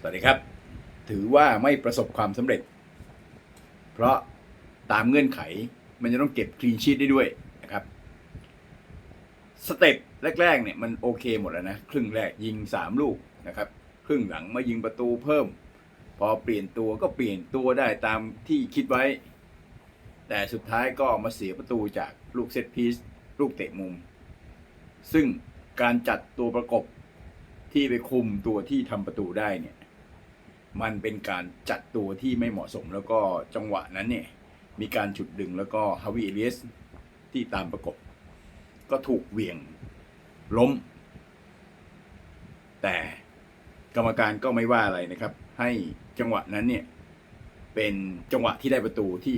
สวัสดีครับ ถือว่าไม่ประสบความสำเร็จ เพราะตามเงื่อนไขมันจะต้องเก็บคลีนชีตได้ด้วยนะครับสเต็ปแรกๆเนี่ยมันโอเคหมดแล้วนะ ครึ่งแรกยิง 3 ลูกนะครับ ครึ่งหลังมายิงประตูเพิ่ม พอเปลี่ยนตัวก็เปลี่ยนตัวได้ตามที่คิดไว้ แต่สุดท้ายก็มาเสียประตูจากลูกเซตพีซลูกเตะมุม ซึ่งการจัดตัวประกบที่ไปคุมตัวที่ทำประตูได้เนี่ย มันเป็นการจัดตัวที่ไม่เหมาะสมแล้วก็จังหวะนั้นเนี่ยมีการฉุดดึงแล้วก็ฮาวิเอเลียสที่ตามประกบ ก็ถูกเหวี่ยงล้ม แต่กรรมการก็ไม่ว่าอะไรนะครับ ให้จังหวะนั้นเนี่ยเป็นจังหวะที่ได้ประตูที่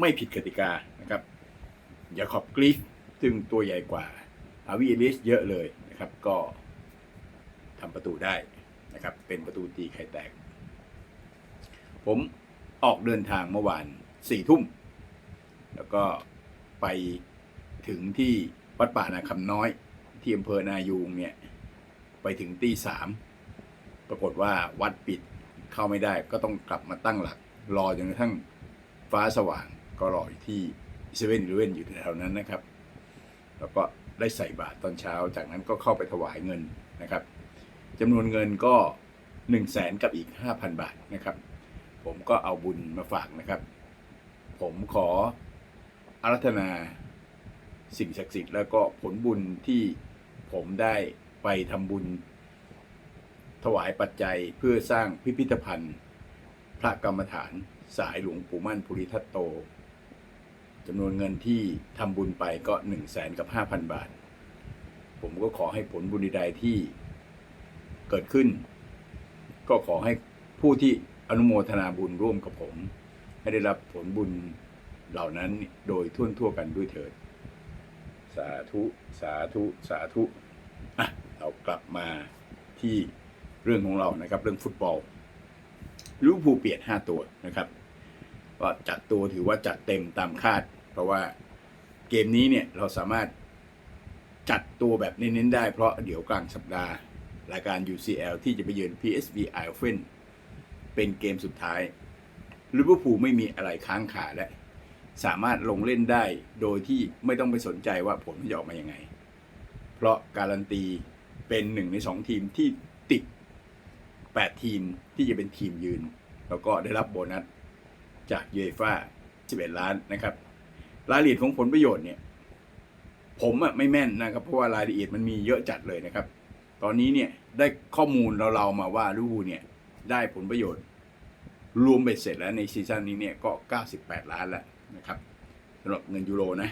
ไม่ผิดกติกานะครับยาคอบกรีฟซึ่งตัวใหญ่กว่าฮาวิเอเลียสเยอะเลยนะครับ ก็ทำประตูได้นะครับ เป็นประตูตีไข่แตก ผมออกเดินทางเมื่อวานสี่ทุ่ม แล้วก็ไปถึงที่วัดป่านาคำน้อย ที่อำเภอนายูงเนี่ย ไปถึงตีสามปรากฏว่าวัดปิดเข้าไม่ได้ก็ต้องกลับมาตั้งหลัก รอจนกระทั่งฟ้าสว่างก็รออยู่ที่เซเว่นอีเลเว่นอยู่แถวนั้นนะครับ แล้วก็ได้ใส่บาตรตอนเช้า จากนั้นก็เข้าไปถวายเงินนะครับจำนวนเงินก็1นึ่งแสนกับอีก 5,000 บาทนะครับ ผมก็เอาบุญมาฝากนะครับ ผมขออารัธนาสิ่งศักดิ์สิทธิ์แล้วก็ผลบุญที่ผมได้ไปทำบุญ ถวายปัจจัยเพื่อสร้างพิพิธภัณฑ์ พระกรรมฐานสายหลวงปู่มั่นภูริทัตโตจำนวนเงินที่ทำบุญไปก็1นึ่งแสนกับ 5,000 บาท ผมก็ขอให้ผลบุญใดที่เกิดขึ้น ก็ขอให้ผู้ที่ อนุโมทนาบุญร่วมกับผม ให้ได้รับผลบุญเหล่านั้นโดยทั่วทั่วกันด้วยเถิด สาธุ สาธุ สาธุอะเรากลับมาที่เรื่องของเรานะครับ เรื่องฟุตบอลลิเวอร์พูลเปลี่ยน5ตัวนะครับก็จัดตัวถือว่าจัดเต็มตามคาด เพราะว่าเกมนี้เนี่ยเราสามารถจัดตัวแบบเน้นๆได้เพราะเดี๋ยวกลางสัปดาห์ รายการ UCL ที่จะไปเยือน PSV Eindhoven เป็นเกมสุดท้ายลิเวอร์พูลไม่มีอะไรค้างคาและสามารถลงเล่นได้โดยที่ไม่ต้องไปสนใจว่าผลมันจะออกมายังไง เพราะการันตีเป็นหนึ่งในสองทีมที่ติด 8 ทีมที่จะเป็นทีมยืน แล้วก็ได้รับโบนัสจากยูเอฟ่า11 ล้านนะครับ รายละเอียดของผลประโยชน์เนี่ยผมอะไม่แม่นนะครับ เพราะว่ารายละเอียดมันมีเยอะจัดเลยนะครับ ตอนนี้เนี่ยได้ข้อมูลเราๆมาว่าลิเวอร์พูเนี่ย ได้ผลประโยชน์ รวมเบ็ดเสร็จแล้วในซีซั่นนี้เนี่ยก็ 98 ล้านแล้วนะครับสำหรับเงินยูโรนะ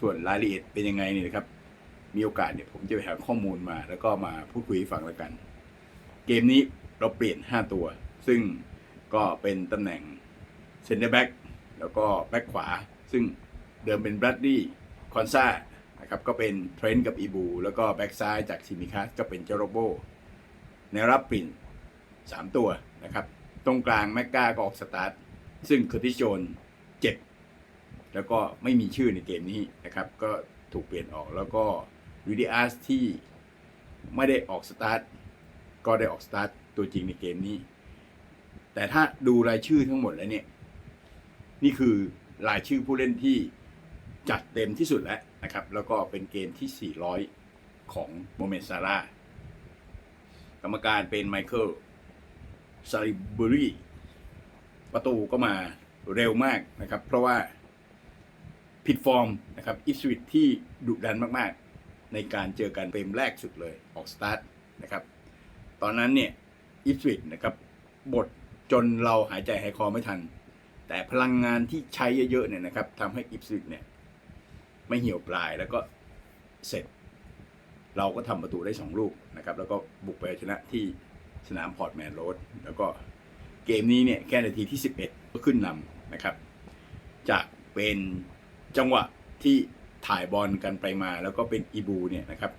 ส่วนรายละเอียดเป็นยังไงเนี่ยครับ มีโอกาสเนี่ยผมจะไปหาข้อมูลมา แล้วก็มาพูดคุยฟังแล้วกัน เกมนี้เราเปลี่ยน 5 ตัว ซึ่งก็เป็นตำแหน่งเซนเตอร์แบ็กแล้วก็แบ็กขวา ซึ่งเดิมเป็นบรัดดี้คอนซานะครับก็เป็นเทรนต์กับอีบู แล้วก็แบ็กซ้ายจากซิมิคัสก็เป็นเจโรโบในรับปริ่น สามตัวนะครับ ตรงกลางแมกกาก็ออกสตาร์ท ซึ่งเคอร์ติโจนเจ็บ แล้วก็ไม่มีชื่อในเกมนี้นะครับ ก็ถูกเปลี่ยนออกแล้วก็วิดีอาร์สที่ไม่ได้ออกสตาร์ท ก็ได้ออกสตาร์ทตัวจริงในเกมนี้ แต่ถ้าดูรายชื่อทั้งหมดแล้วเนี่ย นี่คือรายชื่อผู้เล่นที่จัดเต็มที่สุดแล้วนะครับ แล้วก็เป็นเกมที่ 400 ของโมเมนต์ซาร่ากรรมการเป็นไมเคิล ซาริบูรีประตูก็มาเร็วมากนะครับ เพราะว่าผิดฟอร์มนะครับอิสวิตที่ดุดันมากๆ ในการเจอกันเกมแรกสุดเลยออกสตาร์ทนะครับ ตอนนั้นเนี่ยอิสวิตนะครับบทจนเราหายใจหายคอไม่ทัน แต่พลังงานที่ใช้เยอะๆเนี่ยนะครับทำให้อิสวิตเนี่ยไม่เหี่ยวปลายแล้วก็เสร็จ เราก็ทำประตูได้ 2 ลูกนะครับ แล้วก็บุกไปชนะที่ สนามพอร์ตแมนโรดแล้วก็เกมนี้เนี่ยแค่นาทีที่ 11 ก็ขึ้นนำนะครับ จากเป็นจังหวะที่ถ่ายบอลกันไปมา แล้วก็เป็นอีบูเนี่ยนะครับ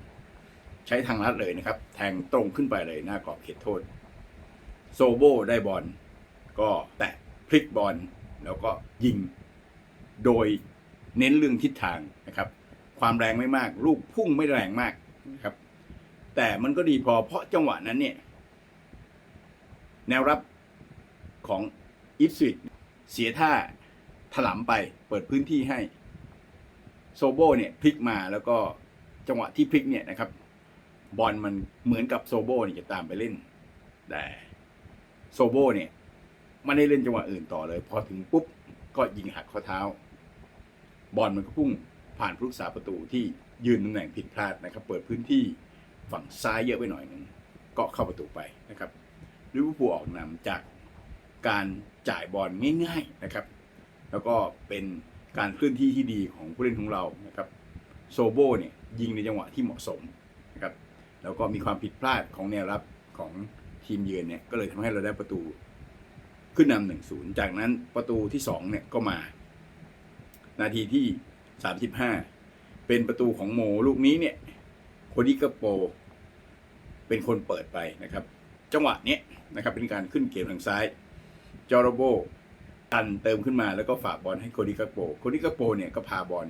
ใช้ทางลัดเลยนะครับ แทงตรงขึ้นไปเลยหน้ากรอบเขตโทษ โซโบได้บอลก็แตะพลิกบอลแล้วก็ยิง โดยเน้นเรื่องทิศทางนะครับ ความแรงไม่มาก ลูกพุ่งไม่แรงมากนะครับ แต่มันก็ดีพอเพราะจังหวะนั้นเนี่ย แนวรับของอิฟสวิตเสียท่าถลำไปเปิดพื้นที่ให้โซโบเนี่ยพลิกมาแล้วก็จังหวะที่พลิกเนี่ยนะครับ บอลมันเหมือนกับโซโบเนี่ยจะตามไปเล่น แต่โซโบเนี่ยไม่ได้เล่นจังหวะอื่นต่อเลย พอถึงปุ๊บก็ยิงหักข้อเท้า บอลมันก็พุ่งผ่านผู้รักษาประตูที่ยืนตำแหน่งผิดพลาดนะครับ เปิดพื้นที่ฝั่งซ้ายเยอะไปหน่อยหนึงก็เข้าประตูไปนะครับ ลิเวอร์พูลออกนำจากการจ่ายบอลง่าย ๆนะครับ แล้วก็เป็นการเคลื่อนที่ที่ดีของผู้เล่นของเรานะครับโซโบเนี่ยยิงในจังหวะที่เหมาะสมนะครับแล้วก็มีความผิดพลาดของแนวรับของทีมเยือนเนี่ยก็เลยทำให้เราได้ประตูขึ้นนำหนึ่งศูนย์จากนั้นประตูที่สองเนี่ยก็มา นาทีที่สามสิบห้าเป็นประตูของโมลูกนี้เนี่ยโคดิกาโป เป็นคนเปิดไปนะครับ จังหวะนี้นะครับเป็นการขึ้นเกมทางซ้ายจอร์โบตันเติมขึ้นมาแล้วก็ฝากบอลให้โคดิกาโปโคดิกาโปเนี่ยก็พาบอล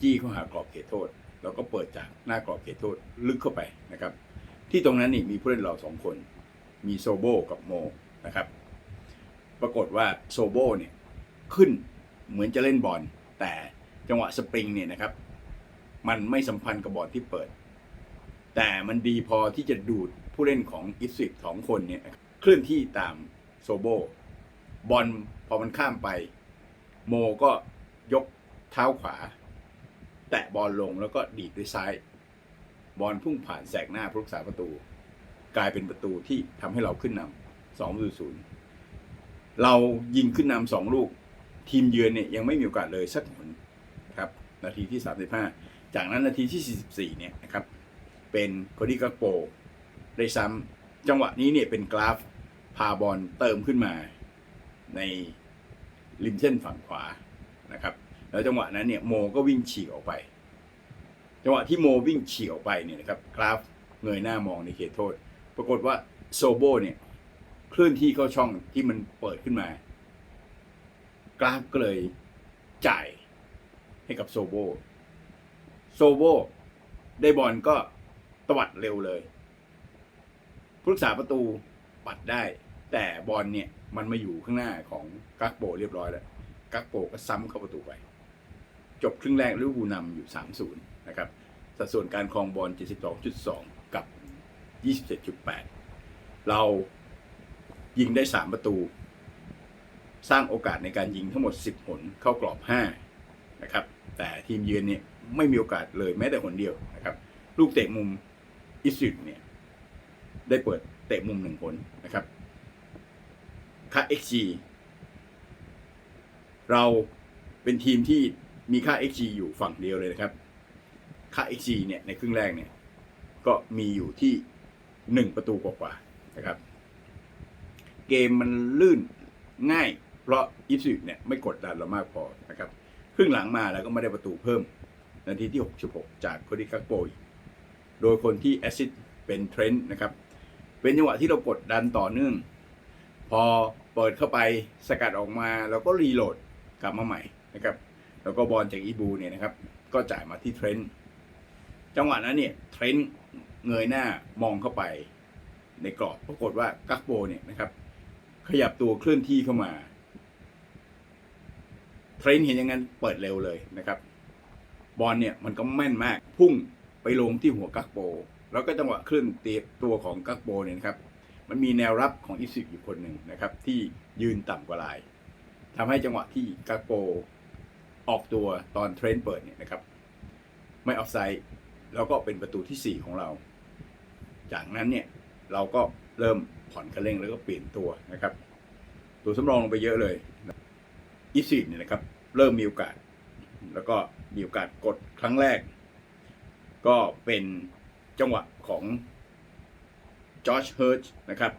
จี้เข้าหากรอบเขตโทษ แล้วก็เปิดจากหน้ากรอบเขตโทษลึกเข้าไปนะครับ ที่ตรงนั้นนี่มีผู้เล่นเราสองคน มีโซโบกับโมนะครับ ปรากฏว่าโซโบเนี่ยขึ้นเหมือนจะเล่นบอลแต่จังหวะสปริงเนี่ยนะครับ มันไม่สัมพันธ์กับบอลที่เปิด แต่มันดีพอที่จะดูด ผู้เล่นของอิสิกสองคนเนี่ยเคลื่อนที่ตามโซโบบอลพอมันข้ามไป โมก็ยกเท้าขวา แตะบอลลงแล้วก็ดีดด้วยซ้าย บอลพุ่งผ่านแสกหน้าผู้รักษาประตู กลายเป็นประตูที่ทำให้เราขึ้นนำสองศูนย์เรายิงขึ้นนำสองลูก ทีมเยือนเนี่ยยังไม่มีโอกาสเลยสักหนครับนาทีที่ 35 จากนั้นนาทีที่ 44เนี่ยนะครับเป็นโคดิกาโป ได้ซ้ำจังหวะนี้เนี่ยเป็นกราฟพาบอลเติมขึ้นมาในริมเส้นฝั่งขวานะครับ แล้วจังหวะนั้นเนี่ยโมก็วิ่งฉีกออกไป จังหวะที่โมวิ่งฉีกออกไปเนี่ยนะครับกราฟเงยหน้ามองในเขตโทษ ปรากฏว่าโซโบเนี่ยเคลื่อนที่เข้าช่องที่มันเปิดขึ้นมา กราฟก็เลยจ่ายให้กับโซโบ โซโบได้บอลก็ตวัดเร็วเลย ผู้รักษาประตูปัดได้ แต่บอลเนี่ยมันมาอยู่ข้างหน้าของกักโปเรียบร้อยแล้ว กักโปก็ซ้ำเข้าประตูไป จบครึ่งแรกลิเวอร์พูลนำอยู่ 3-0 นะครับ สัดส่วนการครองบอล 72.2 กับ 27.8 เรายิงได้ 3 ประตู สร้างโอกาสในการยิงทั้งหมด 10 หนเข้ากรอบ 5 นะครับ แต่ทีมเยือนเนี่ยไม่มีโอกาสเลยแม้แต่หนเดียวนะครับ ลูกเตะมุมอิสริกเนี่ย ได้เปิดเตะมุมหนึ่งผลนะครับค่า XG เราเป็นทีมที่มีค่า XG อยู่ฝั่งเดียวเลยนะครับ ค่า XG เนี่ยในครึ่งแรกเนี่ยก็มีอยู่ที่หนึ่งประตูกว่าๆนะครับ เกมมันลื่นง่าย เพราะอิฟซิกเนี่ยไม่กดดันเรามากพอนะครับครึ่งหลังมาแล้วก็ไม่ได้ประตูเพิ่ม นาทีที่ 66 จากโคดิกักโปยโดยคนที่แอซิสต์เป็นเทรนต์นะครับ เป็นจังหวะที่เรากดดันต่อเนื่อง พอเปิดเข้าไปสกัดออกมาแล้วก็รีโหลดกลับมาใหม่นะครับ แล้วก็บอลจากอีบูเนี่ยนะครับ ก็จ่ายมาที่เทรนต์จังหวะนั้นเนี่ยเทรนต์เงยหน้ามองเข้าไปในกรอบปรากฏว่ากักโบเนี่ยนะครับ ขยับตัวเคลื่อนที่เข้ามาเทรนต์เห็นอย่างนั้นเปิดเร็วเลยนะครับ บอลเนี่ยมันก็แม่นมากพุ่งไปลงที่หัวกักโบ แล้วก็จังหวะเคลื่อนเตียตัวของกักโบเนี่ยนะครับ มันมีแนวรับของอิสิกอยู่คนหนึ่งนะครับ ที่ยืนต่ำกว่าลายทำให้จังหวะที่กักโบออกตัวตอนเทรนเปิดเนี่ยนะครับ ไม่ออฟไซด์แล้วก็เป็นประตูที่ 4 ของเรา จากนั้นเนี่ยเราก็เริ่มผ่อนคันเร่งแล้วก็เปลี่ยนตัวนะครับ ตัวสำรองลงไปเยอะเลยอิสิกเนี่ยนะครับ เริ่มมีโอกาส แล้วก็มีโอกาสกดครั้งแรก ก็เป็น จังหวะของจอร์จเฮิร์ชนะครับ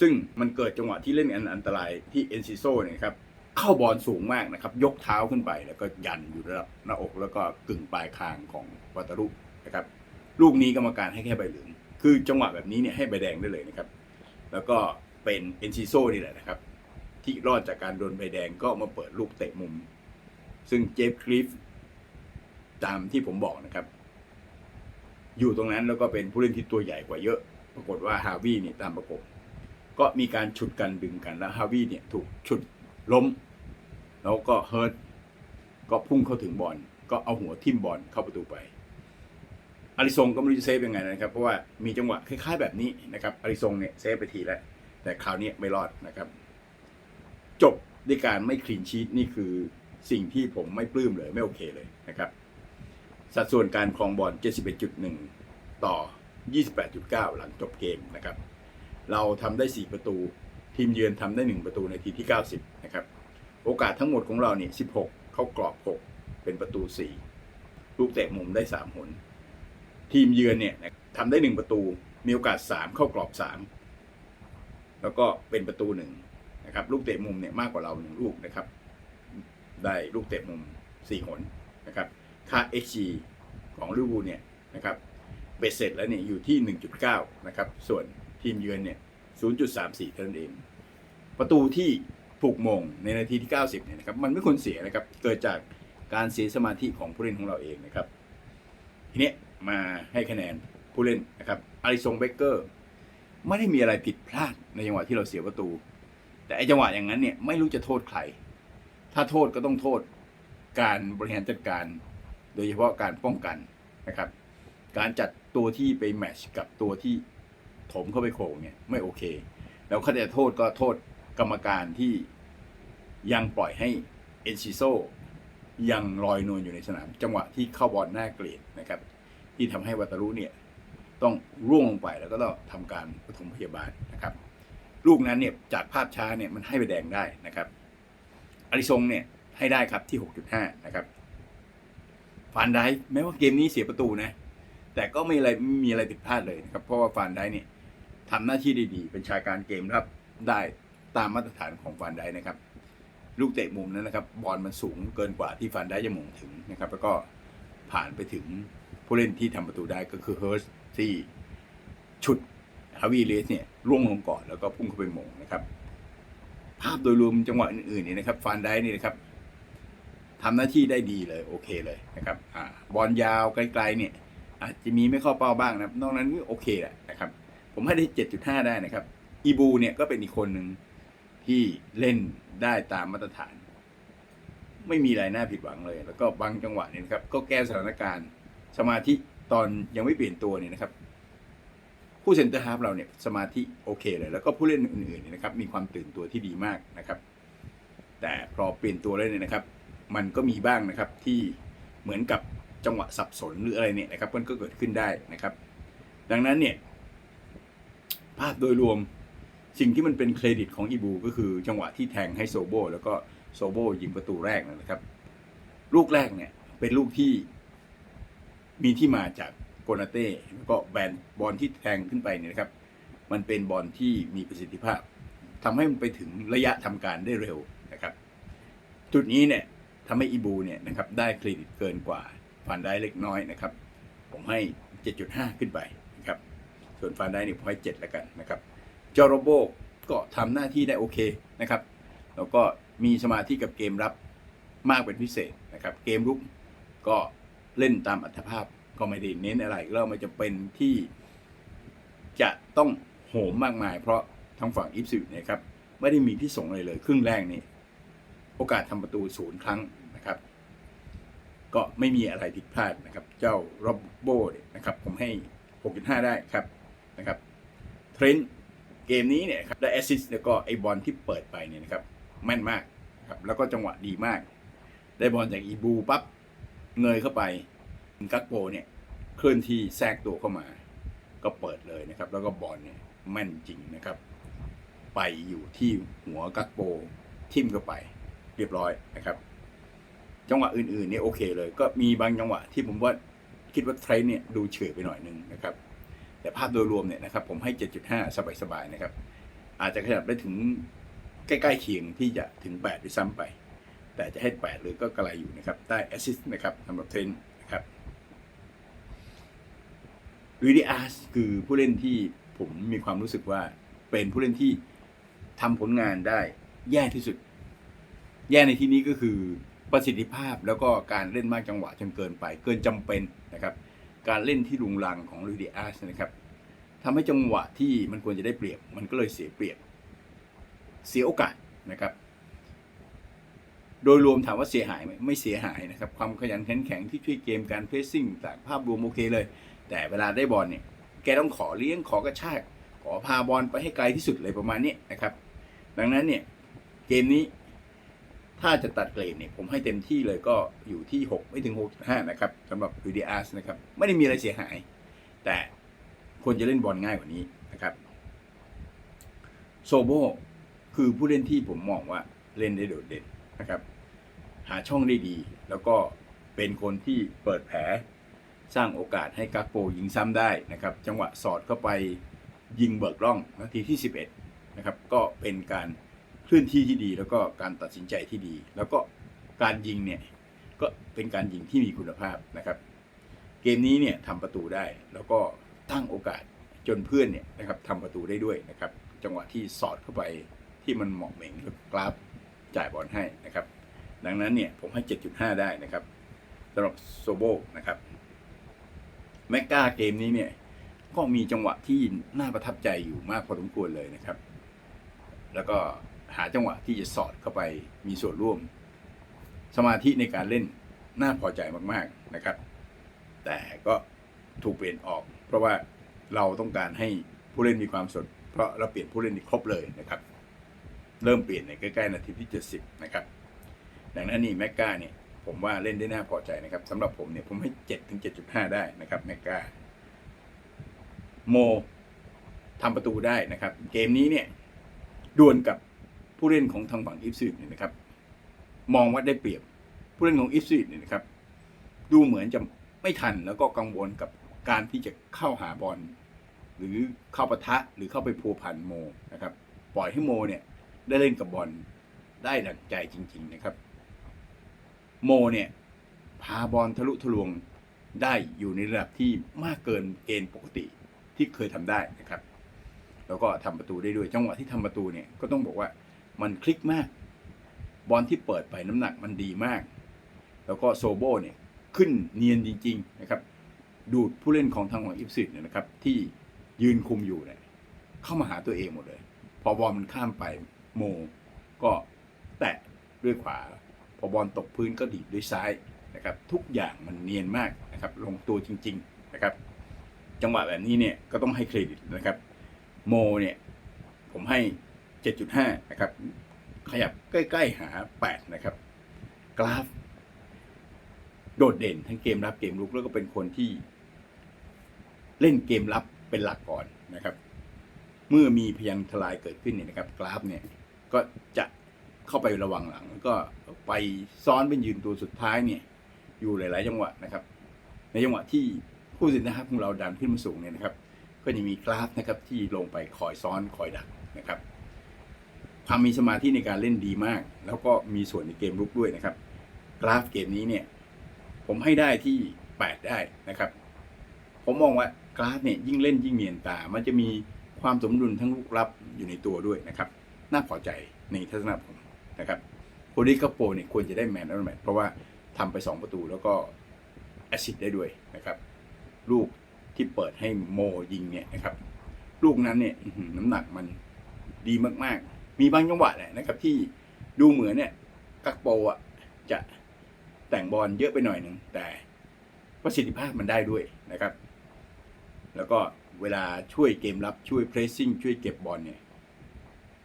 ซึ่งมันเกิดจังหวะที่เล่นอันอันตรายที่เอนซิโซเนี่ยครับ เข้าบอลสูงมากนะครับ ยกเท้าขึ้นไป แล้วก็ยันอยู่ระดับหน้าอก แล้วก็กึ่งปลายคางของวัตารุนะครับ ลูกนี้กรรมการให้แค่ใบเหลือง คือจังหวะแบบนี้เนี่ยให้ใบแดงได้เลยนะครับ แล้วก็เป็นเอนซิโซนี่แหละนะครับ ที่รอดจากการโดนใบแดงก็มาเปิดลูกเตะมุม ซึ่งเจฟคลิฟตามที่ผมบอกนะครับ อยู่ตรงนั้นแล้วก็เป็นผู้เล่นที่ตัวใหญ่กว่าเยอะ ปรากฏว่าฮาวินี่ยตามประกบ ก็มีการฉุดกันดึงกันแล้วฮาวิเนี่ยถูกฉุดล้ม แล้วก็เฮิร์ตก็พุ่งเข้าถึงบอลก็เอาหัวทิ่มบอลเข้าประตูไปอาริซงก็ไม่รู้จะเซฟยังไงนะครับ เพราะว่ามีจังหวะคล้ายๆแบบนี้นะครับอาริซงเนี่ยเซฟไปทีแล้ว แต่คราวนี้ไม่รอดนะครับ จบด้วยการไม่คลีนชีตนี่คือสิ่งที่ผมไม่ปลื้มเลยไม่โอเคเลยนะครับ สัดส่วนการครองบอล 71.1 ต่อ 28.9 หลังจบเกมนะครับ เราทำได้ 4 ประตู ทีมเยือนทำได้ 1 ประตูในทีที่ 90 นะครับ โอกาสทั้งหมดของเราเนี่ย 16 เข้ากรอบ 6 เป็นประตู 4 ลูกเตะมุมได้ 3 หน ทีมเยือนเนี่ยทำได้ 1 ประตู มีโอกาส 3 เข้ากรอบ 3 แล้วก็เป็นประตูหนึ่งนะครับ ลูกเตะมุมเนี่ยมากกว่าเราหนึ่งลูกนะครับ ได้ลูกเตะมุม 4 หนนะครับ ค่า XG ของลิเวอร์พูลเนี่ยนะครับเบ็ดเสร็จแล้วเนี่ยอยู่ที่ 1.9 นะครับ ส่วนทีมเยือนเนี่ย 0.34 เท่านั้นเอง ประตูที่ถูกมงในนาทีที่ 90 เนี่ยนะครับ มันไม่ควรเสียนะครับ เกิดจากการเสียสมาธิของผู้เล่นของเราเองนะครับ ทีนี้มาให้คะแนนผู้เล่นนะครับอาริซงเบเกอร์ไม่ได้มีอะไรผิดพลาดในจังหวะที่เราเสียประตู แต่ไอจังหวะอย่างนั้นเนี่ยไม่รู้จะโทษใคร ถ้าโทษก็ต้องโทษการบริหารจัดการ โดยเฉพาะการป้องกันนะครับ การจัดตัวที่ไปแมชกับตัวที่ถมเข้าไปโขงเนี่ยไม่โอเค แล้วเขาจะโทษก็โทษกรรมการที่ยังปล่อยให้เอนซิโซยังลอยนวลอยู่ในสนาม จังหวะที่เข้าบอลหน้าเกลียดนะครับ ที่ทำให้วัตารุเนี่ยต้องร่วงลงไปแล้วก็ต้องทำการปฐมพยาบาลนะครับ ลูกนั้นเนี่ยจากภาพช้าเนี่ยมันให้ไปแดงได้นะครับอาริซงเนี่ยให้ได้ครับที่ 6.5 นะครับ ฟานไดค์แม้ว่าเกมนี้เสียประตูนะ แต่ก็ไม่อะไรไม่มีอะไรผิดพลาดเลยนะครับ เพราะว่าฟานไดค์เนี่ยทำหน้าที่ด้ดีเป็นชายการเกมรับได้ตามมาตรฐานของฟานไดค์นะครับ ลูกเตะมุมนั้นนะครับ บอลมันสูงเกินกว่าที่ฟานไดค์จะมองถึงนะครับ แล้วก็ผ่านไปถึงผู้เล่นที่ทำประตูได้ก็คือเฮิร์สที่ชุดฮาวิเลสเนี่ยร่วงลงก่อนแล้วก็พุ่งเข้าไปมงนะครับ ภาพโดยรวมจังหวะอื่นๆนี่นะครับฟานไดค์นี่นะครับ ทำหน้าที่ได้ดีเลยโอเคเลยนะครับอบอลยาวไกลๆเนี่ยอาจจะมีไม่เข้าเป้าบ้างนะนอกนั้นก็โอเคแหละนะครับ ผมให้ได้เจ็ดจุดห้าได้นะครับอีบูเนี่ยก็เป็นอีกคนหนึ่งที่เล่นได้ตามมาตรฐาน ไม่มีอะไรน่าผิดหวังเลย แล้วก็บางจังหวะเนี่ยนะครับ ก็แก้สถานการณ์สมาธิตอนยังไม่เปลี่ยนตัวเนี่ยนะครับ ผู้เซนเตอร์ฮาร์ฟเราเนี่ยสมาธิโอเคเลย แล้วก็ผู้เล่นอื่นๆเนี่ยนะครับ มีความตื่นตัวที่ดีมากนะครับ แต่พอเปลี่ยนตัวแล้วเนี่ยนะครับ มันก็มีบ้างนะครับที่เหมือนกับจังหวะสับสนหรืออะไรเนี่ยนะครับมันก็เกิดขึ้นได้นะครับ ดังนั้นเนี่ยภาพโดยรวมสิ่งที่มันเป็นเครดิตของอีบู ก็คือจังหวะที่แทงให้โซโบแล้วก็โซโบยิงประตูแรกนะครับ ลูกแรกเนี่ยเป็นลูกที่มีที่มาจากโกนาเต้แล้วก็แบนบอลที่แทงขึ้นไปเนี่ยนะครับ มันเป็นบอลที่มีประสิทธิภาพทำให้มันไปถึงระยะทำการได้เร็วนะครับ จุดนี้เนี่ย ทำให้อีบูเนี่ยนะครับได้เครดิตเกินกว่าฟานได้เล็กน้อยนะครับ ผมให้ 7.5 ขึ้นไปนะครับ ส่วนฟานได้เนี่ยผมให้ 7 แล้วกันนะครับจอโรโบก็ทำหน้าที่ได้โอเคนะครับ แล้วก็มีสมาธิกับเกมรับมากเป็นพิเศษนะครับ เกมรุกก็เล่นตามอัตภาพก็ไม่ได้เน้นอะไรแล้วมันจะเป็นที่จะต้องโหมมากมาย เพราะทางฝั่งอิฟซิเนี่ยครับไม่ได้มีที่ส่งอะไรเลย ครึ่งแรกนี่ โอกาสทำประตูศูนย์ครั้งนะครับ ก็ไม่มีอะไรผิดพลาดนะครับ เจ้าโรบโบเนี่ยนะครับ ผมให้ 6.5 ได้ครับนะครับเทรนด์เกมนี้เนี่ยครับได้แอสซิสต์แล้วก็ไอบอลที่เปิดไปเนี่ยนะครับแม่นมากครับแล้วก็จังหวะดีมาก ได้บอลจากอีบูปั๊บเงยเข้าไปกักโปเนี่ยเคลื่อนที่แทรกตัวเข้ามา ก็เปิดเลยนะครับ แล้วก็บอลเนี่ยแม่นจริงนะครับ ไปอยู่ที่หัวกักโปทิ่มเข้าไป เรียบร้อยนะครับ จังหวะอื่นๆเนี่ยโอเคเลย ก็มีบางจังหวะที่ผมว่าคิดว่าเทรนเนี่ยดูเฉยไปหน่อยนึงนะครับ แต่ภาพโดยรวมเนี่ยนะครับ ผมให้ 7.5 สบายๆนะครับ อาจจะขยับได้ถึงใกล้ๆเคียงที่จะถึง8ด้วยซ้ำไป แต่จะให้ 8 หรือก็กระไรอยู่นะครับ ได้แอสซิสต์นะครับสำหรับเทรนนะครับวิดีอาร์สคือผู้เล่นที่ผมมีความรู้สึกว่าเป็นผู้เล่นที่ทำผลงานได้แย่ที่สุด แย่ในที่นี้ก็คือประสิทธิภาพแล้วก็การเล่นมากจังหวะจนเกินไป เกินจำเป็นนะครับการเล่นที่ลุงลังของลูดิอาสนะครับทำให้จังหวะที่มันควรจะได้เปรียบ มันก็เลยเสียเปรียบ เสียโอกาสนะครับ โดยรวมถามว่าเสียหายไหมไม่เสียหายนะครับ ความขยันขันแข็งที่ช่วยเกมการเพรสซิ่งต่างภาพรวมโอเคเลย แต่เวลาได้บอลเนี่ยแกต้องขอเลี้ยงขอกระชากขอพาบอลไปให้ไกลที่สุดเลยประมาณนี้นะครับ ดังนั้นเนี่ยเกมนี้ ถ้าจะตัดเกรดเนี่ยผมให้เต็มที่เลยก็อยู่ที่ 6 ไม่ถึง 6.5 นะครับสำหรับ v d r s นะครับ ไม่ได้มีอะไรเสียหาย แต่ควรจะเล่นบอลง่ายกว่านี้นะครับโซโบคือผู้เล่นที่ผมมองว่าเล่นได้โดดเด่นนะครับ หาช่องได้ดี แล้วก็เป็นคนที่เปิดแผลสร้างโอกาสให้กักโปยิงซ้ำได้นะครับ จังหวะสอดเข้าไปยิงเบิกร่องนาทีที่ 11นะครับก็เป็นการ เคลื่อนที่ที่ดี แล้วก็การตัดสินใจที่ดี แล้วก็การยิงเนี่ยก็เป็นการยิงที่มีคุณภาพนะครับ เกมนี้เนี่ยทำประตูได้แล้วก็ตั้งโอกาสจนเพื่อนเนี่ยนะครับทำประตูได้ด้วยนะครับ จังหวะที่สอดเข้าไปที่มันเหมาะเหม่งแล้วกราฟจ่ายบอลให้นะครับ ดังนั้นเนี่ยผมให้ 7.5 ได้นะครับสำหรับโซโบนะครับแมกกาเกมนี้เนี่ยก็มีจังหวะที่น่าประทับใจอยู่มากพอสมควรเลยนะครับ แล้วก็ หาจังหวะที่จะสอดเข้าไปมีส่วนร่วม สมาธิในการเล่นน่าพอใจมากๆนะครับ แต่ก็ถูกเปลี่ยนออก เพราะว่าเราต้องการให้ผู้เล่นมีความสด เพราะเราเปลี่ยนผู้เล่นครบเลยนะครับ เริ่มเปลี่ยนในใกล้ๆนาทีที่ 70 นะครับ ดังนั้นนี่แมกกาเนี่ยผมว่าเล่นได้น่าพอใจนะครับสำหรับผมเนี่ยผมให้7ถึง7.5 ได้นะครับแมกกาโมทำประตูได้นะครับ เกมนี้เนี่ยดวลกับ ผู้เล่นของทางฝั่งอิฟซิเนี่ยนะครับ มองว่าได้เปรียบผู้เล่นของอิฟซิเนี่ยนะครับ ดูเหมือนจะไม่ทันแล้วก็กังวลกับการที่จะเข้าหาบอลหรือเข้าปะทะหรือเข้าไปพัวพันโมนะครับ ปล่อยให้โมเนี่ยได้เล่นกับบอลได้ดังใจจริง ๆนะครับ โมเนี่ยพาบอลทะลุทะลวงได้อยู่ในระดับที่มากเกินเกณฑ์ปกติที่เคยทำได้นะครับ แล้วก็ทำประตูได้ด้วยจังหวะที่ทำประตูเนี่ยก็ต้องบอกว่า มันคลิกมาก บอลที่เปิดไปน้ำหนักมันดีมาก แล้วก็โซโบเนี่ยขึ้นเนียนจริง ๆ นะครับ ดูดผู้เล่นของทางฝั่งอิฟซิตเนี่ยนะครับ ที่ยืนคุมอยู่เนี่ยเข้ามาหาตัวเองหมดเลย พอบอลมันข้ามไปโมก็แตะด้วยขวา พอบอลตกพื้นก็ดีดด้วยซ้ายนะครับ ทุกอย่างมันเนียนมากนะครับ ลงตัวจริง ๆนะครับ จังหวะแบบนี้เนี่ยก็ต้องให้เครดิตนะครับ โมเนี่ยผมให้ 7.5 นะครับ ขยับใกล้ ๆ หา 8 นะครับ กราฟ โดดเด่นทั้งเกมรับเกมลุกแล้วก็เป็นคนที่ เล่นเกมรับเป็นหลักก่อนนะครับ เมื่อมีพยัญทลายเกิดขึ้นเนี่ยนะครับ กราฟเนี่ยก็จะเข้าไประวังหลัง แล้วก็ไปซ้อนเป็นยืนตัวสุดท้ายเนี่ย อยู่หลาย ๆ จังหวะนะครับ ในจังหวะที่ผู้สินนะครับของเราดันขึ้นมาสูงเนี่ยนะครับ ก็จะมีกราฟนะครับที่ลงไปคอยซ้อนคอยดักนะครับ ความมีสมาธิในการเล่นดีมาก แล้วก็มีส่วนในเกมลุกด้วยนะครับ กราฟเกมนี้เนี่ย ผมให้ได้ที่ 8 ได้นะครับ ผมมองว่ากราฟเนี่ยยิ่งเล่นยิ่งเนียนตา มันจะมีความสมดุลทั้งลูกรับอยู่ในตัวด้วยนะครับ น่าพอใจในทัศนะผมนะครับโคดิกาโปเนี่ยควรจะได้แมนออฟแมตเพราะว่าทำไป 2 ประตูแล้วก็แอซิสต์ได้ด้วยนะครับ ลูกที่เปิดให้โมยิงเนี่ยนะครับ ลูกนั้นเนี่ยน้ำหนักมันดีมากๆ มีบางจังหวะแหละนะครับ ที่ดูเหมือนเนี่ยกักโปอะจะแต่งบอลเยอะไปหน่อยหนึ่งแต่ประสิทธิภาพมันได้ด้วยนะครับ แล้วก็เวลาช่วยเกมรับช่วยเพรสซิ่งช่วยเก็บบอลเนี่ย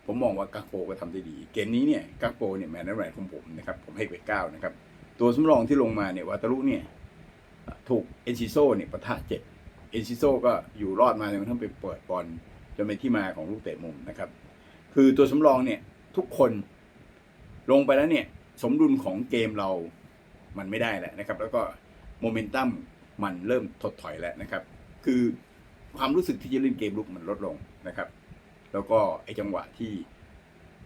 ผมมองว่ากักโปก็ทำได้ดี เกมนี้เนี่ยกักโปเนี่ยแมนนแรนของผมนะครับ ผมให้ไปเก้านะครับ ตัวสำรองที่ลงมาเนี่ยวาตารุเนี่ยถูกเอนซิโซเนี่ยประทะเจ็บเอนซิโซก็อยู่รอดมาจนกระทั่งไปเปิดบอลจนเป็นที่มาของลูกเตะมุมนะครับ คือตัวสำรองเนี่ยทุกคนลงไปแล้วเนี่ยสมดุลของเกมเรามันไม่ได้แล้วนะครับ แล้วก็โมเมนตัมมันเริ่มถดถอยแล้วนะครับ คือความรู้สึกที่จะเล่นเกมลุกมันลดลงนะครับ แล้วก็ไอ้จังหวะที่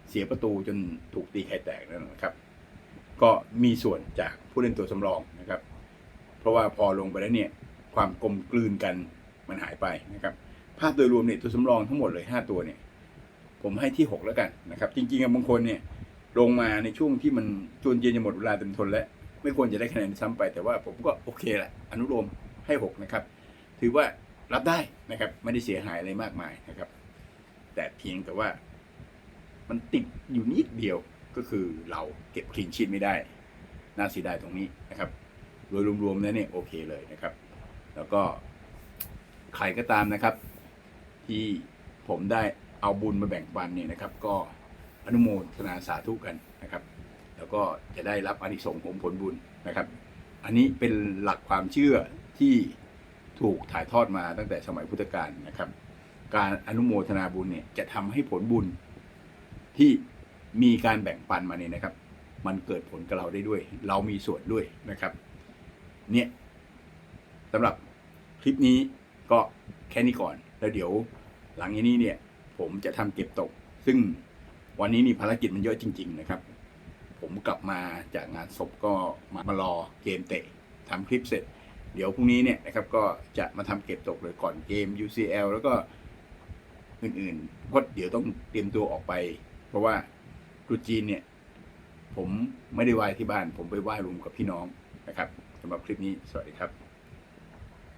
เสียประตูจนถูกตีไข่แตกนั่นนะครับ ก็มีส่วนจากผู้เล่นตัวสำรองนะครับ เพราะว่าพอลงไปแล้วเนี่ยความกลมกลืนกันมันหายไปนะครับ ภาพโดยรวมเนี่ยตัวสำรองทั้งหมดเลย 5 ตัวเนี่ย ผมให้ที่ 6 แล้วกันนะครับ จริงๆบางคนเนี่ยลงมาในช่วงที่มันจวนเย็นจะหมดเวลาเต็มทนแล้ว ไม่ควรจะได้คะแนนซ้ำไป แต่ว่าผมก็โอเคแหละอนุโลมให้ 6 นะครับ ถือว่ารับได้นะครับ ไม่ได้เสียหายอะไรมากมายนะครับ แต่เพียงแต่ว่ามันติดอยู่นิดเดียวก็คือเราเก็บคลีนชีตไม่ได้ น่าเสียดายตรงนี้นะครับ โดยรวมๆแล้วเนี่ยโอเคเลยนะครับ แล้วก็ใครก็ตามนะครับ ที่ผมได้ เอาบุญมาแบ่งปันเนี่ยนะครับ ก็อนุโมทนาสาธุกันนะครับ แล้วก็จะได้รับอานิสงส์ของผลบุญนะครับ อันนี้เป็นหลักความเชื่อที่ถูกถ่ายทอดมาตั้งแต่สมัยพุทธกาลนะครับ การอนุโมทนาบุญเนี่ยจะทำให้ผลบุญที่มีการแบ่งปันมาเนี่ยนะครับ มันเกิดผลกับเราได้ด้วย เรามีส่วนด้วยนะครับ เนี่ยสำหรับคลิปนี้ก็แค่นี้ก่อน แล้วเดี๋ยวหลังจากนี้เนี่ย ผมจะทำเก็บตก ซึ่งวันนี้นี่ภารกิจมันเยอะจริง ๆ นะครับ ผมกลับมาจากงานศพก็มามารอเกมเตะทำคลิปเสร็จ เดี๋ยวพรุ่งนี้เนี่ยนะครับก็จะมาทำเก็บตกเลยก่อนเกม UCL แล้วก็อื่นๆเพราะเดี๋ยวต้องเตรียมตัวออกไป เพราะว่าตรุษจีนเนี่ย ผมไม่ได้ไหว้ที่บ้าน ผมไปไหว้รวมกับพี่น้องนะครับสำหรับคลิปนี้สวัสดีครับ